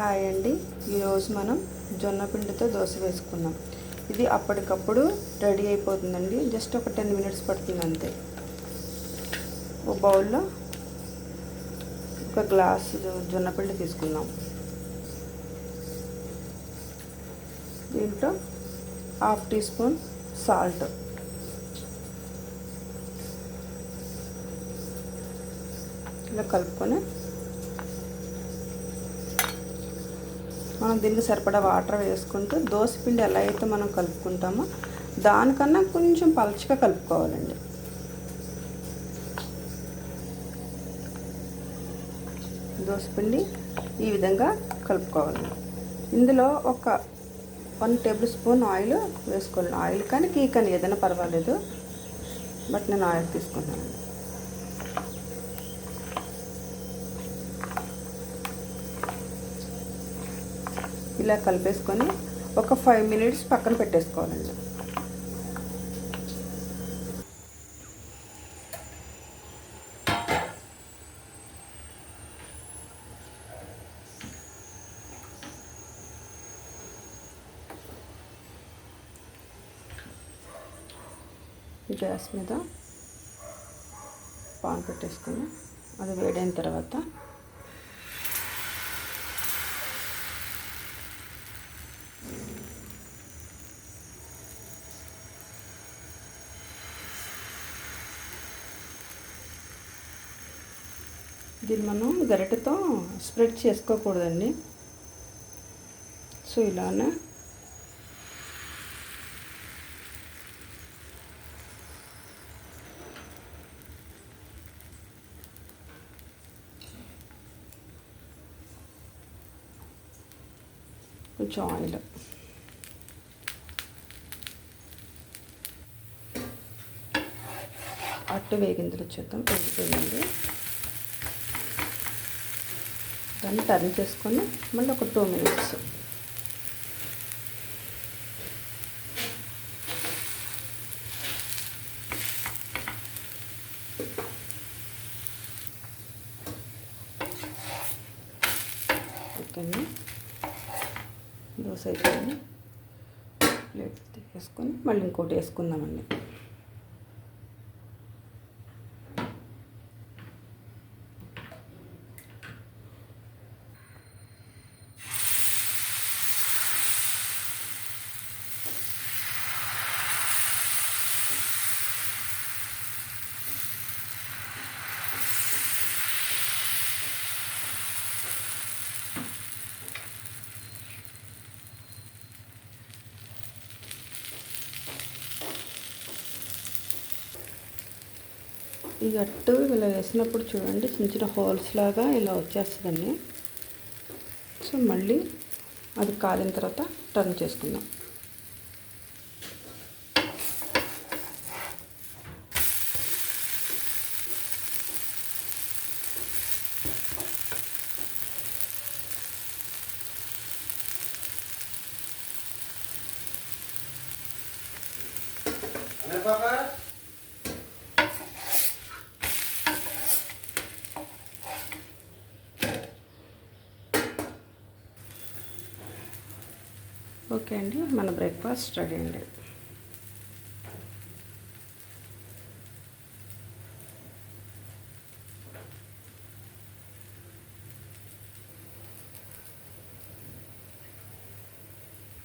Hi అండి. ఈరోజు మనం జొన్న పిండితో దోశ వేసుకున్నాం ఇది అప్పటికప్పుడు రెడీ అయిపోతుందండి. జస్ట్ ఒక టెన్ మినిట్స్ పడుతుంది అంతే. ఒక బౌల్లో ఒక గ్లాస్ జొన్న పిండి తీసుకున్నాం దీంట్లో హాఫ్ టీ స్పూన్ సాల్ట్. ఇలా కలుపుకొని మనం దీనికి సరిపడా వాటర్ వేసుకుంటూ దోశపిండి ఎలా అయితే మనం కలుపుకుంటామో దానికన్నా కొంచెం పలచగా కలుపుకోవాలండి. దోశపిండి ఈ విధంగా కలుపుకోవాలి. ఇందులో ఒక వన్ టేబుల్ స్పూన్ ఆయిల్ వేసుకోవాలి. ఆయిల్ కానీ గీ కానీ ఏదైనా పర్వాలేదు. బట్ నేను ఆయిల్ తీసుకున్నాను ఇలా కలిపేసుకొని ఒక ఫైవ్ మినిట్స్ పక్కన పెట్టేసుకోవాలండి. గ్యాస్ మీద పాన్ పెట్టేసుకుని అది వేడైన తర్వాత దీన్ని మనం గరిటెతో స్ప్రెడ్ చేసుకోకూడదండి. సో ఇలానే. కొంచెం ఆయిల్. అట్టు వేగిందులు వచ్చేద్దాం వేగిపోయింది దాన్ని టర్న్ చేసుకొని మళ్ళీ ఒక టూ మినిట్స్ ఓకే దోశ అయిపోయింది. ప్లేట్ వేసుకొని మళ్ళీ ఇంకోటి వేసుకుందామండి. ఈ గట్టు ఇలా వేసినప్పుడు చూడండి చిన్న చిన్న హోల్స్ లాగా ఇలా వచ్చేస్తుందండి. సో మళ్ళీ అది కాలిన తర్వాత టర్న్ చేసుకుందాం. ఓకే అండి మన బ్రేక్ఫాస్ట్ రెడీ అండి.